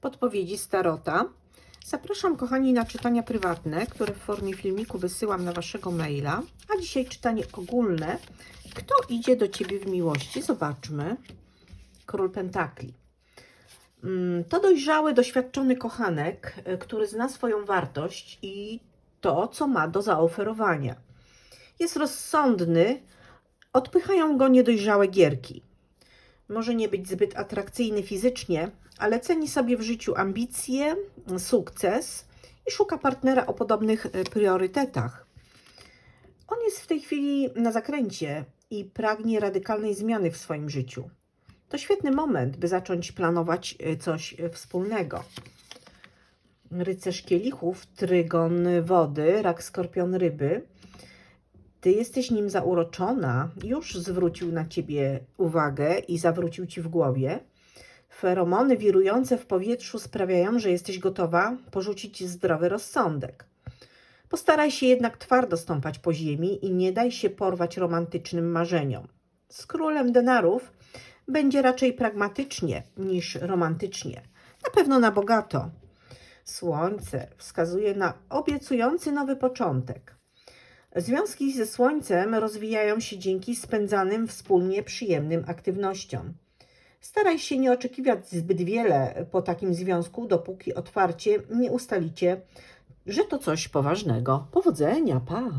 podpowiedzi Starota. Zapraszam, kochani, na czytania prywatne, które w formie filmiku wysyłam na Waszego maila. A dzisiaj czytanie ogólne. Kto idzie do Ciebie w miłości? Zobaczmy. Król Pentakli. Mm, To dojrzały, doświadczony kochanek, y, który zna swoją wartość i to, co ma do zaoferowania. Jest rozsądny, odpychają go niedojrzałe gierki. Może nie być zbyt atrakcyjny fizycznie, ale ceni sobie w życiu ambicje, sukces i szuka partnera o podobnych e, priorytetach. On jest w tej chwili na zakręcie i pragnie radykalnej zmiany w swoim życiu. To świetny moment, by zacząć planować e, coś e, wspólnego. Rycerz kielichów, trygon wody, rak skorpion ryby. Ty jesteś nim zauroczona, już zwrócił na ciebie uwagę i zawrócił ci w głowie. Feromony wirujące w powietrzu sprawiają, że jesteś gotowa porzucić zdrowy rozsądek. Postaraj się jednak twardo stąpać po ziemi i nie daj się porwać romantycznym marzeniom. Z królem denarów będzie raczej pragmatycznie niż romantycznie. Na pewno na bogato. Słońce wskazuje na obiecujący nowy początek. Związki ze Słońcem rozwijają się dzięki spędzanym wspólnie przyjemnym aktywnościom. Staraj się nie oczekiwać zbyt wiele po takim związku, dopóki otwarcie nie ustalicie, że to coś poważnego. Powodzenia, pa!